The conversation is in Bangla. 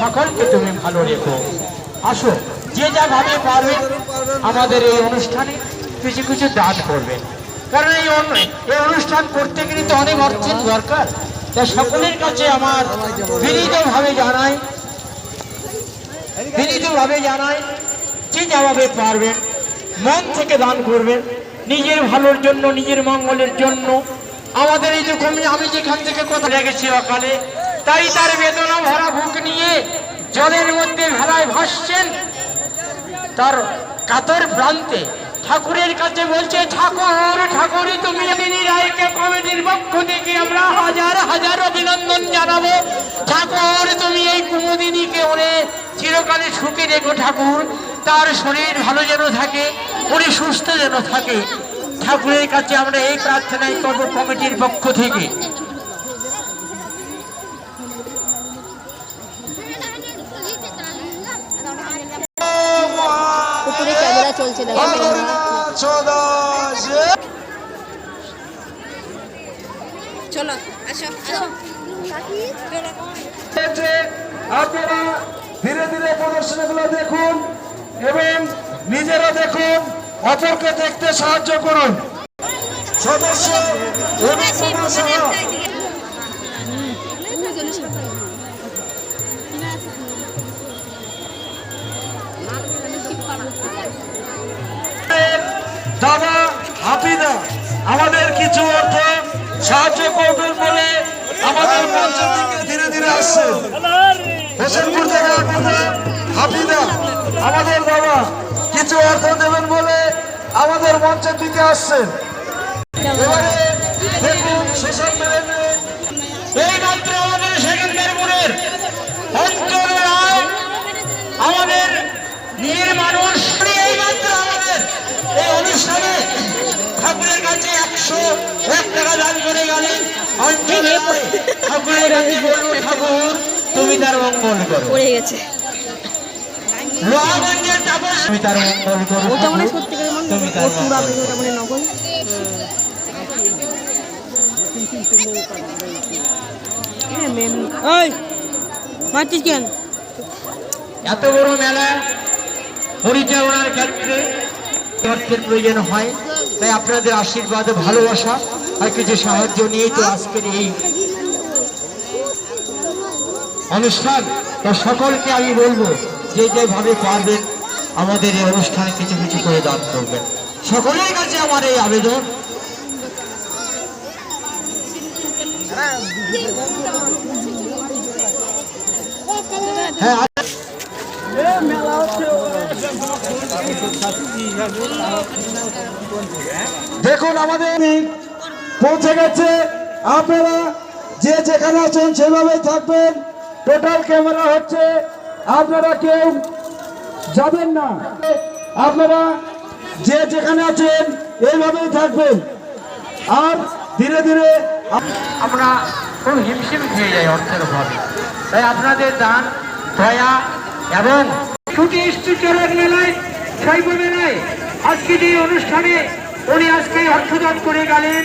সকলকে তুমি ভালো রেখো। আসো, যে যা ভাবে পারবে, আমাদের এই অনুষ্ঠানে কিছু কিছু দান করবেন কারণ এই এই অনুষ্ঠান করতে গেলে তো অনেক অর্থের দরকার। তাই সকলের কাছে আমার বিনীতভাবে জানাই বিনীতভাবে জানাই, যে যেভাবে পারবেন, মন থেকে দান করবেন, নিজের ভালোর জন্য, নিজের মঙ্গলের জন্য। আমাদের এই যে আমি যেখান থেকে কথা রেখেছি অকালে তাই তার বেদনা ভরা বুক নিয়ে জলের মধ্যে ভেলায় ভাসছেন। তার কাতর প্রান্তে ঠাকুরের কাছে বলছে, ঠাকুর ঠাকুরই তুমি দিনী রায়কে কমিটির পক্ষ থেকে আমরা হাজার হাজার অভিনন্দন জানাব। ঠাকুর, তুমি এই কুমুদিনীকে ওরে চিরকালে সুখে রেখো ঠাকুর। তার শরীর ভালো যেন থাকে উনি সুস্থ যেন থাকে। ঠাকুরের কাছে আমরা এই প্রার্থনাই করব কমিটির পক্ষ থেকে। উপরে চলছে দেখো। চলো আসো আসো। আপনারা ধীরে ধীরে প্রদর্শনীগুলো দেখুন এবং নিজেরা দেখুন অপরকে দেখতে সাহায্য করুন। সদস্য সাহায্য করবেন বলে আমাদের ধীরে ধীরে আসছে হোসেনপুর থেকে হাফিদা আমাদের বাবা কিছু অর্থ দেবেন বলে আমাদের মঞ্চের দিকে আসছেন। এবারে দেখুন মিডিয়াতে এই একশো এক টাকা দান করে গেলেন অঞ্চল ঠাকুরের কাছে বলল ঠাকুর তুমি তার মঙ্গল করো। পড়ে গেছে। তুমি তার মঙ্গল করো ওটা মনে ঠাকুর। সত্যিকারের তুমি তার ওর পুরা মঙ্গল করো। ওটা মনে নকল। ওই মারছিস কেন? এত বড় মেলা পরিচালনার ক্ষেত্রে অর্থের প্রয়োজন হয়। তাই আপনাদের আশীর্বাদ ভালোবাসা আর কিছু সাহায্য নিয়েই তো আজকের এই অনুষ্ঠান। তো সকলকে আমি বলব, যে যেভাবে পারবেন আমাদের এই অনুষ্ঠানে কিছু কিছু করে দান করবেন। সকলের কাছে আমার এই আবেদন। হ্যাঁ দেখুন, আমাদের পৌঁছে গেছে। আপনারা যে যেখানে আছেন সেভাবেই থাকবেন। টোটাল ক্যামেরা হচ্ছে, আপনারা কেউ যাবেন না। আপনারা যে যেখানে আছেন, এইভাবেই থাকবেন। আর ধীরে ধীরে আমরা খুব হিমশিম খেয়ে যাই অর্থের অভাবে। তাই আপনাদের দান, দয়া এবং ছুটি চলার মেলায় শৈব মেলায় আজকে যে অনুষ্ঠানে উনি আজকে অর্থদান করে গেলেন।